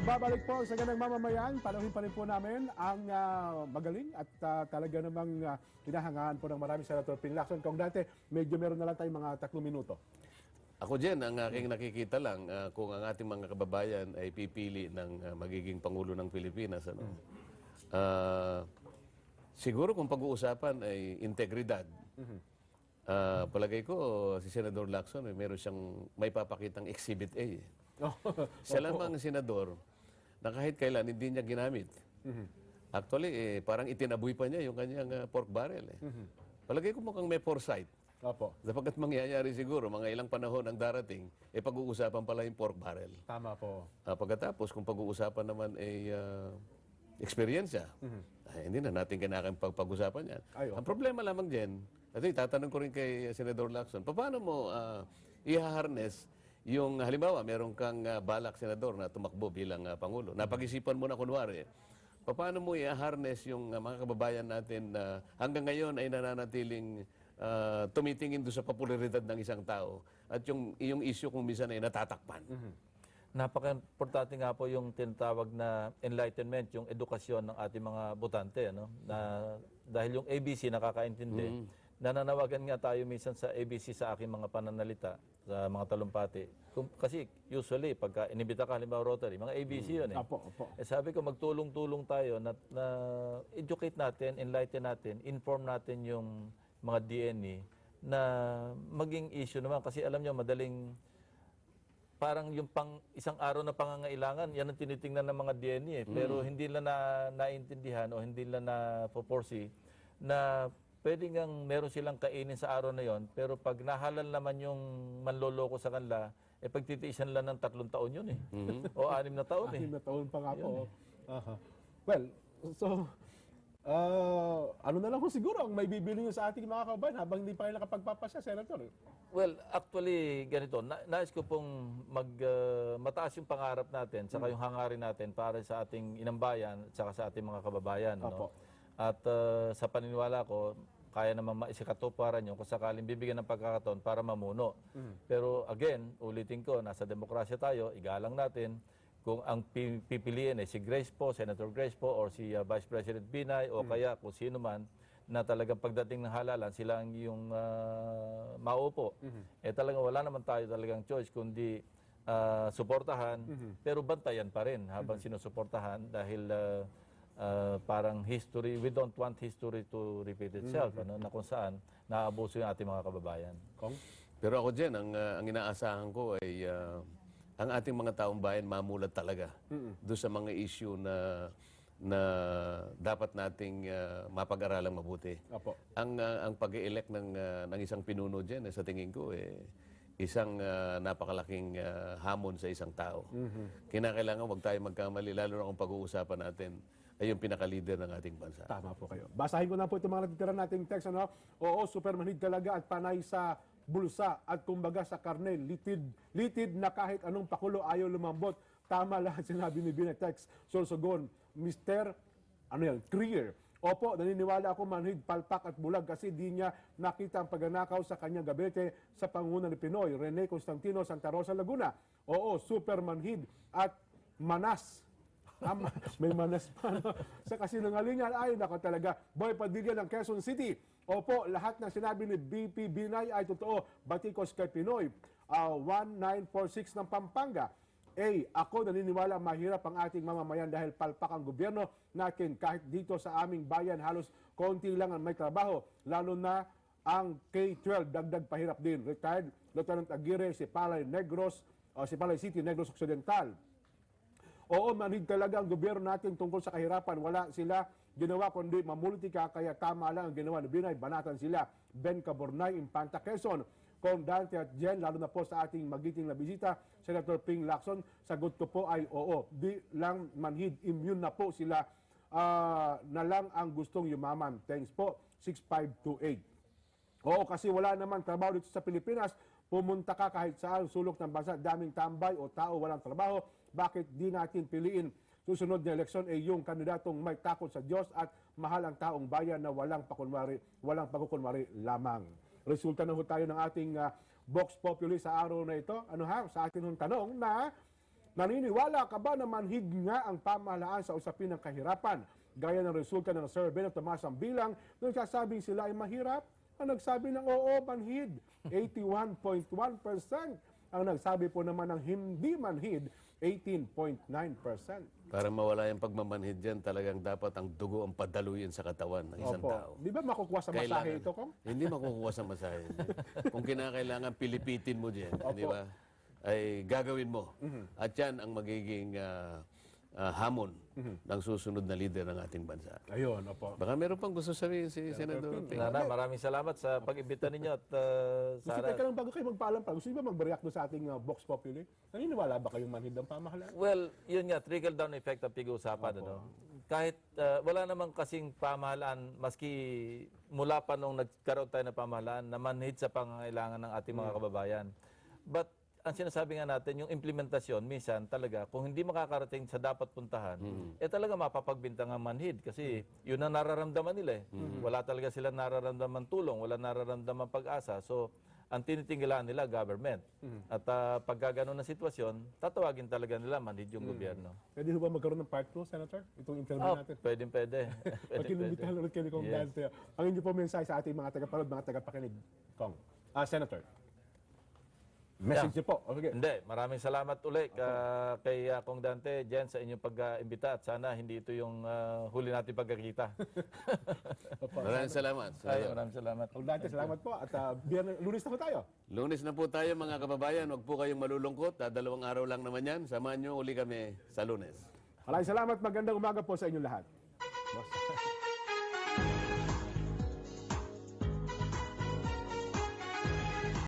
Nagbabalik po sa ganang mamamayan, panahon pa rin po namin ang ah, magaling at ah, talaga namang uh, pinahangaan po ng marami Senator Ping Lacson. Kung dati, medyo meron na lang tayong mga tatlong minuto. Ako dyan, ang aking nakikita lang, ah, kung ang ating mga kababayan ay pipili ng ah, magiging Pangulo ng Pilipinas, ano, ah, siguro kung pag-uusapan ay integridad, ah, palagay ko si Senador Lacson, eh, meron siyang may papakitang Exhibit A. eh. Siya lamang ang senador na kahit kailan hindi niya ginamit. Actually, eh, parang itinaboy pa niya yung kanyang ah, pork barrel. Eh. Palagay ko mukhang may foresight. Opo, Sapagkat mangyayari siguro, mga ilang panahon ang darating, eh pag-uusapan pala yung pork barrel. tama po. Ah, pagkatapos, kung pag-uusapan naman ay ah, experience ay, hindi na natin kailangan pag-usapan yan. Ay, Ang problema lamang dyan, at tatanong ko rin kay Senador Lacson, paano mo ah, i-harness yung, halimbawa, meron kang ah, balak, Senador, na tumakbo bilang ah, Pangulo. Napag-isipan mo na kunwari, paano mo i-harness yung ah, mga kababayan natin na hanggang ngayon ay nananatiling ah, tumitingin doon sa popularidad ng isang tao at yung iyong issue kung minsan ay natatakpan. Napaka-importante nga po yung tinatawag na enlightenment, yung edukasyon ng ating mga botante. Ano? Na, dahil yung ABC nakakaintindi, nananawagan nga tayo minsan sa ABC sa aking mga pananalita, sa mga talumpati. Kung, kasi usually, pagka inibita ka halimbawa Rotary, mga ABC yun eh. Opo, opo. Eh, sabi ko, magtulong-tulong tayo na, na educate natin, enlighten natin, inform natin yung mga DNA na maging issue naman. Kasi alam nyo, madaling parang yung pang isang araw na pangangailangan, yan ang tinitingnan ng mga DNA eh. Pero hindi nila na naintindihan o hindi nila na foresee na pwede ngang meron silang kainin sa araw na yon pero pag nahalal naman yung manloloko sa kanila, eh pagtitiisan lang ng tatlong taon yun eh. o anim na taon eh. Anim na taon pa nga po. Aha. Well, so, ah, ano na lang po siguro ang may bibili nyo sa ating mga kababayan habang hindi pa kayo nakapagpapasya, Senator. Well, actually, ganito. Na, nais ko pong mag, uh, mataas yung pangarap natin, saka yung hangarin natin para sa ating inambayan, at saka sa ating mga kababayan. Opo. No? At uh, sa paniniwala ko, kaya naman maisikatuparan yun kung sakaling bibigyan ng pagkakataon para mamuno. Pero again, ulitin ko, nasa demokrasya tayo, igalang natin. Kung ang pi- pipiliin ay si Grace po, Senator Grace po, or si uh, Vice President Binay, o kaya kung sino man, na talagang pagdating ng halalan, sila ang yung uh, maupo. Eh talagang wala naman tayo talagang choice, kundi uh, suportahan, pero bantayan pa rin habang sinusuportahan dahil uh, uh, parang history, we don't want history to repeat itself, ano, na kung saan naabuso yung ating mga kababayan. Kong? Pero ako dyan, ang, ah, ang inaasahan ko ay ah, ang ating mga taong bayan mamulat talaga doon sa mga issue na na dapat nating ah, mapag-aralang mabuti. Opo. Ang ah, ang pag-elect ng ah, ng isang pinuno diyan sa tingin ko eh isang ah, napakalaking ah, hamon sa isang tao. Kinakailangan wag tayo magkamali lalo na kung pag-uusapan natin ay yung pinaka-leader ng ating bansa. Tama po kayo. Basahin ko na po itong mga natitira nating text. Ano? Oo, supermanhid talaga at panay sa bulsa at kumbaga sa karne. Litid, litid na kahit anong pakulo ayaw lumambot. Tama lahat sinabi ni Binet Text. Sorsogon, Mr. Ano yan? Clear. Opo, naniniwala ako manhid, palpak at bulag kasi di niya nakita ang pagnanakaw sa kanyang gabete sa panguna ni Pinoy, Rene Constantino, Santa Rosa, Laguna. Oo, super manhid at manas Tama, may manas pa. No? Sa kasinungalingan, ay nako talaga. Boy Padilla ng Quezon City. Opo, lahat ng sinabi ni BP Binay ay totoo. Batikos kay Pinoy. Ah, 1946 ng Pampanga. A, ako naniniwala mahirap ang ating mamamayan dahil palpak ang gobyerno natin. Kahit dito sa aming bayan, halos konti lang ang may trabaho. Lalo na ang K-12, dagdag pahirap din. Retired Lieutenant Aguirre, si Palay Negros, o si Palay City, Negros Occidental. Oo, manhid talaga ang gobyerno natin tungkol sa kahirapan. Wala sila ginawa kundi mamultika kaya tama lang ang ginawa ni Binay. Banatan sila. Ben Cabornay, Impanta, Quezon. Kung Dante at Jen, lalo na po sa ating magiting na bisita, Senator Ping Lacson, sagot ko po ay oo. Di lang manhid, immune na po sila ah, na lang ang gustong yumaman. Thanks po, 6528. Oo, kasi wala naman trabaho dito sa Pilipinas. Pumunta ka kahit saan sulok ng bansa, daming tambay o tao walang trabaho. Bakit di natin piliin susunod na eleksyon ay yung kandidatong may takot sa Diyos at mahal ang taong bayan na walang pakunwari, walang pagkukunwari lamang. Resulta na ho tayo ng ating ah, Vox Populi sa araw na ito. Ano ha? Sa atin hong tanong na Naniniwala ka ba na manhid nga ang pamahalaan sa usapin ng kahirapan? Gaya ng resulta ng survey ng Tomas ang bilang nung nagsasabing sila ay mahirap, ang nagsabi ng oo, manhid. 81.1% ang nagsabi po naman ng hindi manhid, 18.9%. Para mawala yung pagmamanhid dyan, talagang dapat ang dugo ang padaluyin sa katawan ng isang Opo. tao. Di ba makukuha sa masahe ito, Kong? Hindi makukuha sa masahe. Kung kinakailangan pilipitin mo dyan, di ba? Ay gagawin mo. Mhm. At yan ang magiging ah, ah, hamon Mhm. ng susunod na leader ng ating bansa. Ayun, opo. Baka meron pang gusto sabihin si Senador Ping. Nana, maraming salamat sa pag-imbita ninyo at uh, Gusto sana... teka lang bago kayo magpaalam pa, gusto niyo ba mag-react sa ating uh, Vox Populi? Naniniwala ba kayong manhid ng pamahalaan? Well, yun nga, trickle down effect ang pag-uusapan. Ano? Kahit uh, wala namang kasing pamahalaan, maski mula pa nung nagkaroon tayo ng pamahalaan, na manhid sa pangangailangan ng ating mga kababayan. But ang sinasabi nga natin, yung implementasyon, minsan talaga, kung hindi makakarating sa dapat puntahan, eh talaga mapapagbintang ang manhid. Kasi yun ang nararamdaman nila eh. Wala talaga sila nararamdaman tulong, wala nararamdaman pag-asa. So, ang tinitinggalan nila, government. At uh, pagka ganun na sitwasyon, tatawagin talaga nila manhid yung gobyerno. Pwede ba magkaroon ng part 2, Senator? Itong interview Oh, natin. pwede, pwede. Pag kinumitahan ulit kayo ni Kong Yes. Dante. Ang inyo po mensahe sa ating mga tagapanood, mga tagapakinig, Kong. Ah, Senator. Message niyo po. Okay. Hindi, maraming salamat ulit ka, kay uh, Kong Dante, Jen, sa inyong pag-imbita at sana hindi ito yung ah, huli natin pagkakita. Maraming salamat. Ay, maraming salamat. Kong Dante, salamat po. At uh, biyernes, lunes na po tayo. Lunes na po tayo mga kababayan. Huwag po kayong malulungkot. Dalawang araw lang naman yan. Samahan nyo uli kami sa lunes. Maraming salamat. Magandang umaga po sa inyong lahat.